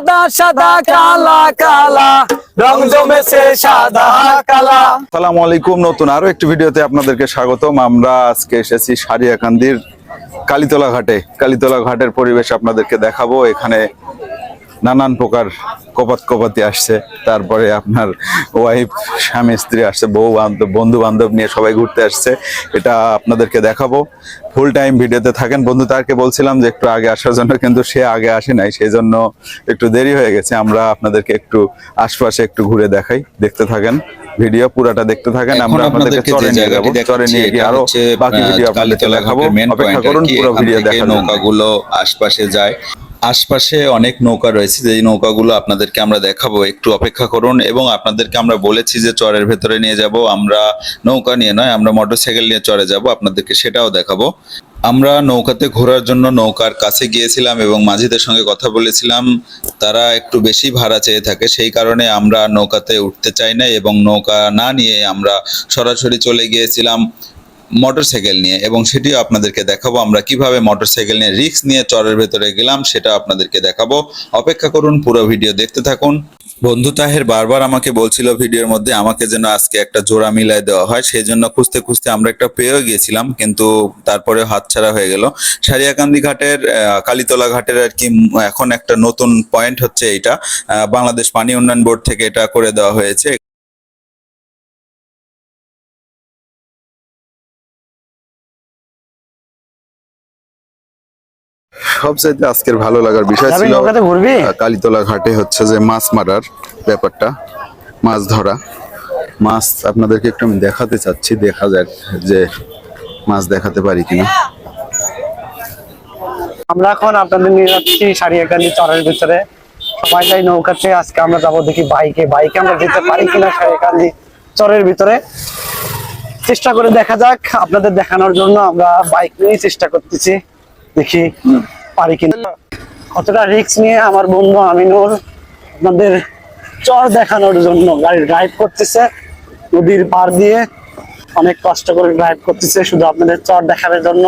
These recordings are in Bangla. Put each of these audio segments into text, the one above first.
সাদা সাদা, কালা কালা। আলাইকুম নতুন আরও একটি ভিডিওতে আপনাদেরকে স্বাগতম। আমরা আজকে এসেছি সারিয়াকান্দির কালীতলা ঘাটে। কালীতলা ঘাটের পরিবেশ আপনাদেরকে দেখাবো। এখানে নানান প্রকার কপাত কপাতি আসছে। তারপরে আপনার ওয়াইফ স্বামী স্ত্রী আসছে বউ বান্ধব বন্ধু বান্ধব নিয়ে সবাই ঘুরতে আসছে। এটা আপনাদেরকে দেখাবো। ফুল টাইম ভিডিওতে থাকেন। বন্ধু তারকে বলছিলাম যে একটু আগে আসার জন্য কিন্তু সে আগে আসে নাই সেই জন্য একটু দেরি হয়ে গেছে। আমরা আপনাদেরকে একটু আশপাশে একটু ঘুরে দেখাই। দেখতে থাকেন। ভিডিও পুরাটা দেখতে থাকেন। আমরা আপনাদেরকে চরে নিয়ে যাব। চরে নিয়ে গিয়ে আরও বাকি ভিডিও আপনাদেরকে দেখাবো। অপেক্ষা করুন পুরো ভিডিও দেখার। নৌকাগুলো আশপাশে যায়। আশপাশে অনেক নৌকা রয়েছে, যেই নৌকাগুলো আপনাদেরকে আমরা দেখাবো, একটু অপেক্ষা করুন এবং আপনাদেরকে আমরা বলেছি যে চরের ভেতরে নিয়ে যাব, আমরা নৌকা নিয়ে নয়, আমরা মোটরসাইকেল নিয়ে চরে যাব, আপনাদেরকে সেটাও দেখাবো। আমরা নৌকাতে ঘোরার জন্য নৌকার কাছে গিয়েছিলাম এবং মাঝিদের সঙ্গে কথা বলেছিলাম, তারা একটু বেশি ভাড়া চেয়ে থাকে, সেই কারণে আমরা নৌকাতে উঠতে চাই না এবং নৌকা না নিয়ে আমরা সরাসরি চলে গিয়েছিলাম। মোটরসাইকেল নিয়ে এবং সেটিও আপনাদেরকে দেখাবো। আমরা কীভাবে মোটরসাইকেল নিয়ে রিক্স নিয়ে চরের ভেতরে গেলাম সেটা আপনাদেরকে দেখাবো। অপেক্ষা করুন পুরো ভিডিও দেখতে থাকুন। বন্ধু তাহের বারবার আমাকে বলছিল ভিডিওর মধ্যে আমাকে যেন আজকে একটা জোড়া মিলায় দেওয়া হয় সেই জন্য খুঁজতে খুঁজতে আমরা একটা পেয়েও গিয়েছিলাম কিন্তু তারপরে হাতছাড়া হয়ে গেল। সারিয়াকান্দি ঘাটের কালীতলা ঘাটের আর কি এখন একটা নতুন পয়েন্ট হচ্ছে আহ, বাংলাদেশ পানি উন্নয়ন বোর্ড থেকে এটা করে দেওয়া হয়েছে। সবচাইতে আজকের ভালো লাগার বিষয় ছিল কালীতলা ঘাটে হচ্ছে যে মাছ মারার ব্যাপারটা মাছ ধরা। মাছ আপনাদেরকে একটু আমি দেখাতে চাচ্ছি দেখা যাক যে মাছ দেখাতে পারি কিনা। আমরা এখন আপনাদের নিয়ে যাচ্ছি সারিয়াকান্দি চরের ভিতরে। সবাই যাই নৌকাতে আজকে আমরা যাব দেখি বাইকে। বাইকে আমরা যেতে পারি কিনা সারিয়াকান্দি চরের ভিতরে। চেষ্টা করে দেখা যাক আপনাদের দেখানোর জন্য আমরা বাইক নিয়ে চেষ্টা করতেছি। দেখি। পারি কিনা। কতটা রিস্ক নিয়ে আমার বন্ধু আমিনুর আপনাদের চর দেখানোর জন্য গাড়ি ড্রাইভ করতেছে নদীর পার দিয়ে অনেক কষ্ট করে ড্রাইভ করতেছে শুধু আপনাদের চর দেখানোর জন্য।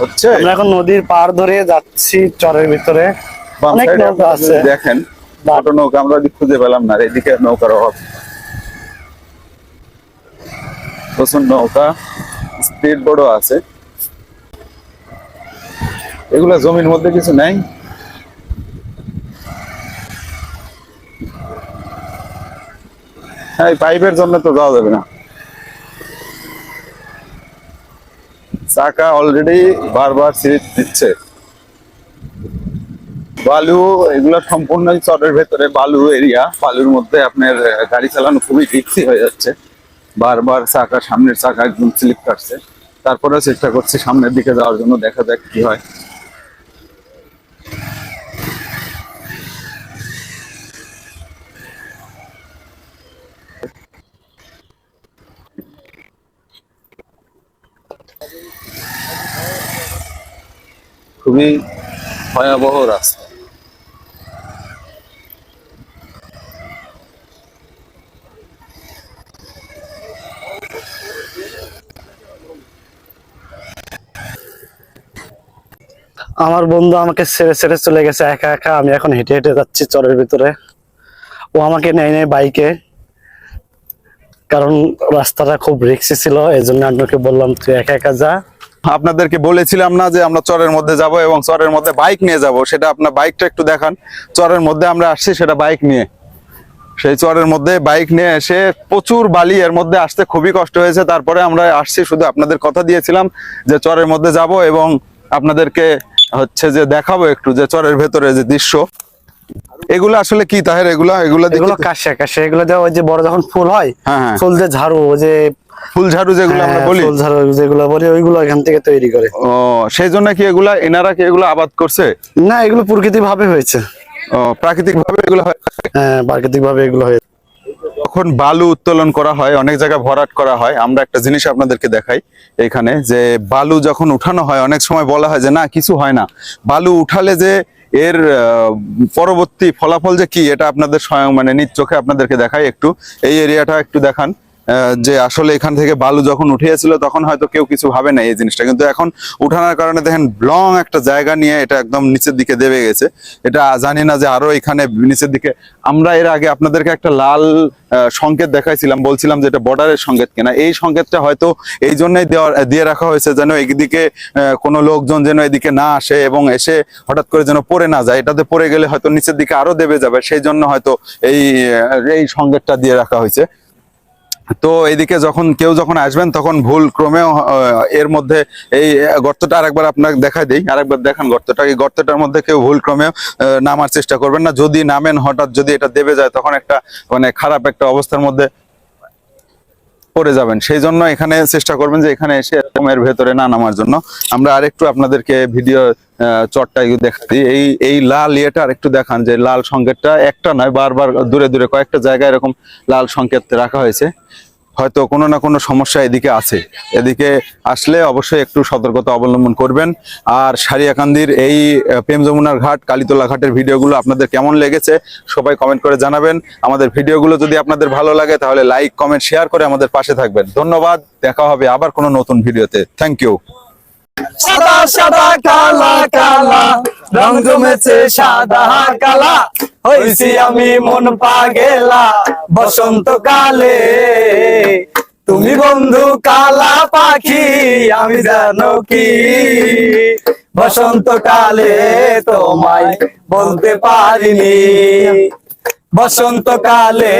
হচ্ছে? আমরা এখন নদীর পার ধরে যাচ্ছি চরের ভিতরে। অনেক নৌকা আছে। দেখেন ছোট নৌকা আমরা খুঁজে পেলাম না এদিকে নৌকার অভাব। প্রচুর নৌকা। আছে। এগুলা জমির মধ্যে কিছু নাই। হ্যাঁ পাইপের জন্য তো যাওয়া যাবে না। চাকা অলরেডি বারবার সিরিজ দিচ্ছে। বালু, এগুলো সম্পূর্ণ চরের ভেতরে বালু এরিয়া। বালুর মধ্যে আপনার, গাড়ি চালানো খুবই রিক্সি হয়ে যাচ্ছে। বারবার চাকা, সামনের চাকা একদম স্লিপ কাটছে। তারপরেও চেষ্টা করছি সামনের দিকে যাওয়ার জন্য দেখা যাক কি হয়। খুবই ভয়াবহ রাস্তা। আমার বন্ধু আমাকে ছেড়ে ছেড়ে চলে গেছে, একা একা। আমি এখন হেঁটে হেঁটে যাচ্ছি চরের ভিতরে। ও আমাকে নেয় নেয় বাইকে। কারণ রাস্তাটা খুব রিক্সি ছিল এই জন্য আপনাকে বললাম, তুই একা একা যা। আপনাদেরকে বলেছিলাম না যে আমরা চরের মধ্যে যাব এবং চরের মধ্যে বাইক নিয়ে যাব। সেটা আপনার বাইকটা একটু দেখান। চরের মধ্যে আমরা আসছি, সেটা বাইক নিয়ে। সেই চরের মধ্যে বাইক নিয়ে এসে প্রচুর বালি এর মধ্যে আসতে খুবই কষ্ট হয়েছে। তারপরে আমরা আসছি, শুধু আপনাদের কথা দিয়েছিলাম যে চরের মধ্যে যাব এবং আপনাদেরকে হচ্ছে যে দেখাবো একটু যে চরের ভেতরে যে দৃশ্য। এগুলো আসলে কি তাহের? এগুলো এগুলো এগুলো তো। কাশিয়া কাশিয়া এগুলো দেওয়া ওই যে বড় যখন ফুল হয় হ্যাঁ, হ্যাঁ। ফুল যে ঝাড়ু ওই যে ফুল ঝাড়ু যেগুলো আমরা হ্যাঁ, বলি। ফুল ঝাড়ু যেগুলো বলি ওইগুলো এখান থেকে তৈরি করে। ও সেই জন্য কি এগুলা এনারা কি এগুলো আবাদ করছে? না এগুলো প্রকৃতি ভাবে হয়েছে। ও প্রাকৃতিক ভাবে এগুলো হয়। হ্যাঁ প্রাকৃতিক ভাবে এগুলো হয়েছে। যখন বালু উত্তোলন করা হয়, অনেক জায়গায় ভরাট করা হয়, আমরা একটা জিনিস আপনাদেরকে দেখাই এখানে, যে বালু যখন উঠানো হয়, অনেক সময় বলা হয় যে না, কিছু হয় না। বালু উঠালে যে এর পরবর্তী ফলাফল যে কি, এটা আপনাদের স্বয়ং মানে নিজ চোখে আপনাদেরকে দেখাই একটু। এই এরিয়াটা একটু দেখান। যে আসলে এখান থেকে বালু যখন উঠিয়েছিল তখন হয়তো কেউ কিছু ভাবে না এই জিনিসটা। কিন্তু এখন উঠানোর কারণে দেখেন লং একটা জায়গা নিয়ে এটা একদম নিচের দিকে দেবে গেছে। এটা জানি না যে আরও এখানে নিচের দিকে। আমরা এর আগে আপনাদেরকে একটা লাল সংকেত দেখাইছিলাম বলছিলাম যে এটা বর্ডারের সংকেত কিনা। এই সংকেতটা হয়তো এই জন্যই দেওয়া দিয়ে রাখা হয়েছে যেন এইদিকে আহ, কোনো লোকজন যেন এদিকে না আসে এবং এসে হঠাৎ করে যেন পড়ে না যায়। এটাতে পড়ে গেলে হয়তো নিচের দিকে আরও দেবে যাবে সেই জন্য হয়তো এই এই সংকেতটা দিয়ে রাখা হয়েছে। তো এদিকে যখন কেউ যখন আসবেন, তখন ভুল ক্রমেও এর মধ্যে এই গর্তটা আরেকবার আপনাকে দেখা দিই, আরেকবার দেখান গর্তটা। এই গর্তটার মধ্যে কেউ ভুল ক্রমেও নামার চেষ্টা করবেন না। যদি নামেন হঠাৎ যদি এটা দেবে যায়, তখন একটা মানে খারাপ একটা অবস্থার মধ্যে পড়ে যাবেন। সেই জন্য এখানে চেষ্টা করবেন যে এখানে এসে এর ভেতরে না নামার জন্য। আমরা আরেকটু আপনাদেরকে ভিডিও চটটা দেখাচ্ছি এই এই লাল ইয়েটা আরেকটু দেখান যে লাল সংকেতটা একটা নয়, বারবার দূরে দূরে কয়েকটা জায়গায় এরকম লাল সংকেত রাখা হয়েছে। হয়তো কোনো না কোনো সমস্যা এদিকে আছে। এদিকে আসলে অবশ্যই একটু সতর্কতা অবলম্বন করবেন। আর সারিয়াকান্দির এই প্রেম যমুনার ঘাট, কালীতলা ঘাটের ভিডিওগুলো আপনাদের কেমন লেগেছে সবাই কমেন্ট করে জানাবেন। আমাদের ভিডিওগুলো যদি আপনাদের ভালো লাগে তাহলে লাইক কমেন্ট শেয়ার করে আমাদের পাশে থাকবেন। ধন্যবাদ, দেখা হবে আবার কোনো নতুন ভিডিওতে। থ্যাংক ইউ সাদা সাদা, কালা কালা। রং জমেছে সাদা কালা। হইছি আমি মন পাগেলা। বসন্ত কালে তুমি বন্ধু কালা পাখি, আমি জানো কি? বসন্ত কালে তোমায় বলতে পারিনি। বসন্ত কালে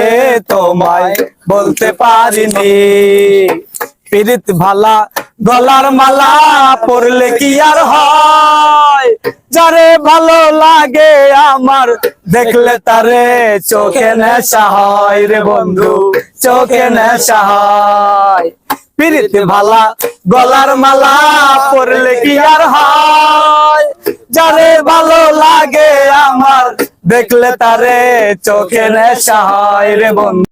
তোমায় বলতে পারিনি। পীড়িত ভালা গলার মালা পরলে কি আর হয়? যারে ভালো লাগে আমার, দেখলে তারে চোখে নেশা হয় রে বন্ধু, চোখে নেশা হয়। পীড়িত ভালা, গলার মালা পরলে কি আর হয়? যারে ভালো লাগে আমার, দেখলে তারে চোখে নেশা হয় রে বন্ধু।